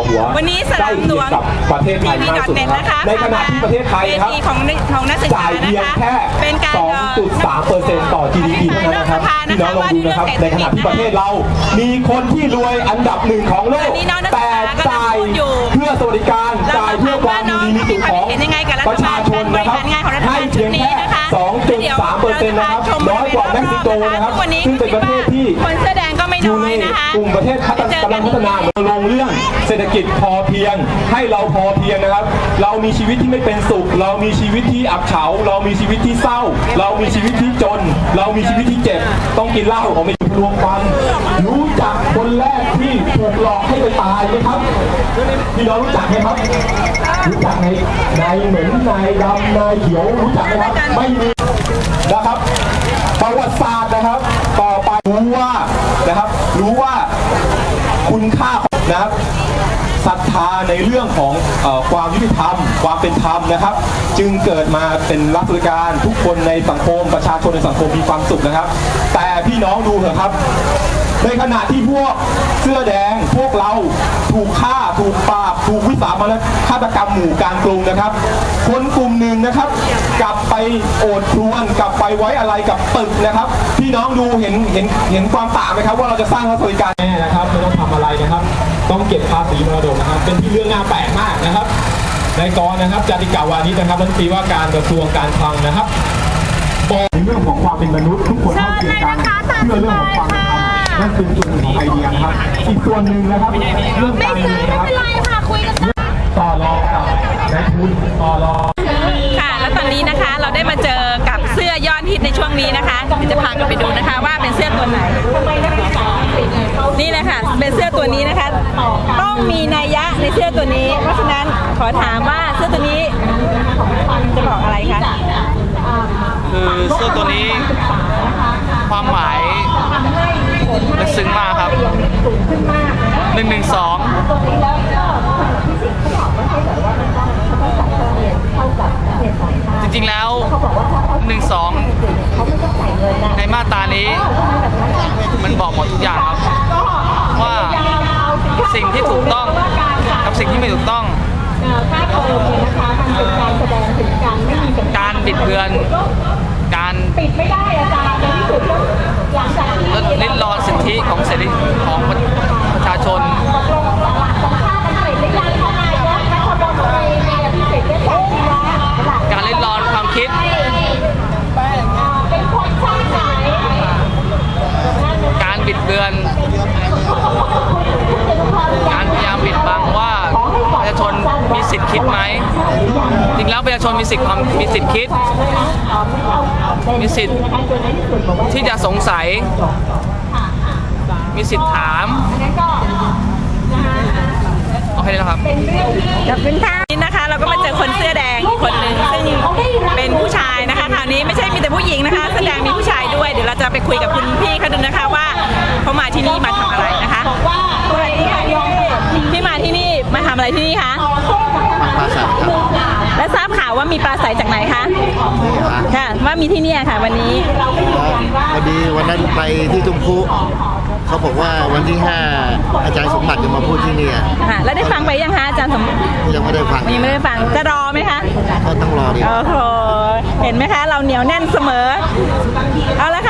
อหัววันนี้สนามหลวงใกล้เคียกับประเทศไทยมากที่สุดทีวีนะนะคคะรับในขณะที่ประเทศไทยเวครับทีของของนักศึกษาจ่ายนะเพียงคะแค่เป็นการ2.3เปอร์เซ็นต์ต่อ GDP เท่านั้นนะครับพี่น้องลองดูนะครับในขณะที่ประเทศเรา มีคนที่รวยอันดับหนึ่งของโลกวันนี้น้องนักศึแต่กษาก็จ่ายพูดอยู่เพื่อสวัสดิการเราจ่ายเพื่อความน้องดีมีสุขของมีความเห็นยังไงกับรัฐประบาลชาชนนะครับการบริหารงานของรัฐบาลให้เพียงแค่ ชุดนี้นะคะ2.3เปอร์เซ็นต์นะครับน้อยกว่าเม็กซิโกนะครับวันนี้ซึ่งเป็นประเทศที่คนเสื้อแดงก็ไม่อยู่น้อในยนะคะกลุ่มประเทศพัฒนากำลังพัฒนาลงเรื่องเศรษฐกิจพอเพียง ให้เราพอเพียงนะครับ เรามีชีวิตที่ไม่เป็นสุข เรามีชีวิตที่อับเฉา เรามีชีวิตที่เศร้า เรามีชีวิตที่จน เรามีชีวิตที่เจ็บ ต้องกินเหล้าเอาไม่รวมกันรู้จักคนแรกที่ถูกหลอกให้ไปตายไหมครับพี่น้องรู้จักไหมครับ รู้จักในนายเหม็นนายดำนายเขียวรู้จักไหมครับไม่มีนะครับ ประวัติศาสตร์นะครับ ต่อไปรู้ว่านะครับ รู้ว่าคุณค่าของ นะครับศรัทธาในเรื่องของอความยุติธรรม ความเป็นธรรมนะครับ จึงเกิดมาเป็นรัฐบริการทุกคนในสังคม ประชาชนในสังคมมีความสุขนะครับ แต่พี่น้องดูเถอะครับในขณะที่พวกเสื้อแดงพวกเราถูกฆ่าถูกปราบถูกวิสามันฆาตกรรมหมู่กลางกรุงนะครับ คนกลุ่มหนึ่งนะครับ กลับไปโอดครวนกลับไปไว้อะไรกับตึกนะครับ พี่น้องดูเห็นเห็นเห็นความต่างไหมครับ ว่าเราจะสร้างรัฐสวัสดิการแน่นะครับไม่ต้องทำ ต้องเก็บภาษีมรดกนะครับ เป็นที่เรื่องน่าแปลกมากนะครับนายกรนะครับจาติกาวานิชนะครับรัฐมนตรีว่าการกระทรวงการคลังนะครับบอกในเรื่องของความเป็นมนุษย์ทุกคนเท่าเทียมกันเพื่อเรื่องของความเป็นธรรมนั่นคือส่วนหนึ่งของไอเดียนะครับ อีกส่วนหนึ่งนะครับเรื่องการเมืองนะครับค่ะคุยกันได้ต่อรองกับนายทุนต่อรอง เป็นเสื้อตัวนี้นะคะ ต้องมีนัยยะในเสื้อตัวนี้ เพราะฉะนั้นขอถามว่าเสื้อตัวนี้จะบอกอะไรคะคือเสื้อตัวนี้ความหมายลึกซึ้งมากครับหนึ่งหนึ่งสองจริงๆแล้วหนึ่งสองในมาตรานี้ มันบอกหมดทุกอย่างครับ ว่าสิ่งที่ถูกต้องกับสิ่งที่ไม่ถูกต้อง บิดเพื่อน การปิดไม่ได้อาจารย์ในที่สุดกหลังจากที่ลิดรอนสิทธิของเสรีของประชาชนการลิดรอนความคิดการบิดเบือน การพยายามบิดบังว่าประชาชน มีสิทธิ์คิดไหมจริงแล้วประชาชนมีสิทธิ์ความมีสิทธิ์คิด มีสิทธิ์ที่จะสงสัย มีสิทธิ์ถามโอเคแล้วครับขอบคุณค่ะนี่นะคะเราก็มาเจอคนเสื้อแดงอีกคนหนึ่งซึ่งเป็นผู้ชายนะคะคราวนี้ไม่ใช่มีแต่ผู้หญิงนะคะเสื้อแดงมีผู้ชายด้วยเดี๋ยวเราจะไปคุยกับคุณพี่เขาดูนะคะว่าเขามาที่นี่มา นี่คะปราสาทครับและทราบข่าวว่ามีปลาใสจากไหนคะค่ะ ว่ามีที่เนี่ยค่ะ วันนี้พอดีวันนั้นไปที่ตุ้มคุเขาบอกว่าวันที่ 5 อาจารย์สมบัติจะมาพูดที่นี่อะค่ะ แล้วได้ฟังไปยังคะอาจารย์สมยังไม่ได้ฟังยังไม่ได้ฟังจะรอไหมคะก็ต้องรอดี โอ้โหเห็นไหมคะ เราเหนียวแน่นเสมอ เอาละค่ะงั้นเราเปิดแค่นี้นะคะ